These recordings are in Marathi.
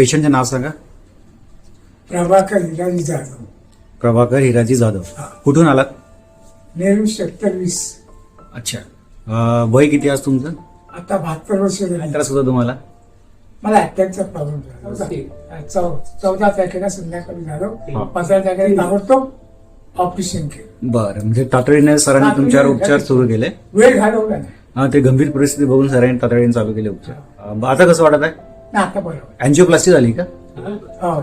पेशंटचे नाव सांगा. प्रभाकर हिराजी जाधव. प्रभाकर हिराजी जाधव. हा. कुठून आलात? नेहरू सेक्टर वीस. अच्छा. अं, वय किती आज तुमचं? आता बहात्तर वर्ष झाली. त्रास होता तुम्हाला? मला अटॅकचा प्रॉब्लेम झाला. चौ- चौदा तारखेला संध्याकाळी हा. झालो पंधरा तारखेला ताबडतोब ऑपरेशन केलं. बरं. म्हणजे तातडीने सरांनी तुमच्यावर उपचार सुरू केले. वेळ घालवला नाही. हा, ते गंभीर परिस्थिती बघून सरांनी तातडीने चालू केले उपचार. अं, आता कसं वाटत आहे? ना आता बरोबर. अँजिओप्लास्टी झाली का? हो.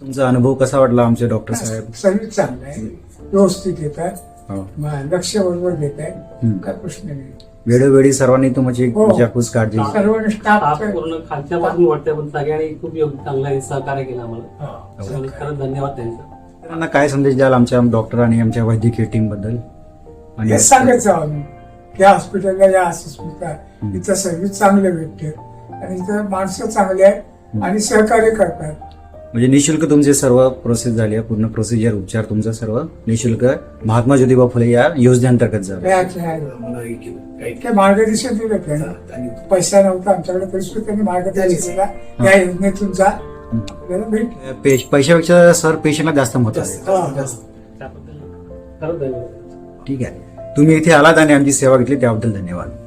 तुमचा अनुभव कसा वाटला आमचे डॉक्टर साहेब? सर्विस चांगलं आहे. व्यवस्थित येत आहे. हो. म- लक्ष बरोबर देत आहे. हम्म. काय प्रश्न नाही. वेळोवेळी सर्वांनी तुमची हो. विचारपूस काळजी घेतली. सर्व स्टाफ स्टाफ पूर्ण खालच्या पासून वाटतंय पण सगळ्यांनी खूप योग्य चांगलं सहकार्य केलं आम्हाला. त्यामुळे खरंच धन्यवाद त्यांचं. त्यांना काय संदेश द्याल आमच्या डॉक्टर आणि आमच्या वैद्यकीय टीमबद्दल? हे सांगत जाऊ आम्ही या हॉस्पिटलला या हॉस्पिटल इथं सर्व्हिस चांगले भेटते. आणि इथं माणसं चांगली आहेत आणि सहकार्य करतात म्हणजे निशुल्क तुमचे सर्व प्रोसेस झाली आहे. पूर्ण प्रोसिजर उपचार तुमचा सर्व निशुल्क. महात्मा ज्योतिबा फुले या योजनेअंतर्गत झाला. यात नाही. इतके मार्गदर्शन दिलं त्यांनी पैसा नव्हता आमच्याकडे पैसे त्यांनी मार्गदर्शन दिला. या योजनेतून जा. आपल्याला भेट. पे- पैशापेक्षा सर पेशंटला जास्त धन्यवाद. ठीक आहे. तुम्ही इथे आलात आणि आमची सेवा घेतली त्याबद्दल धन्यवाद.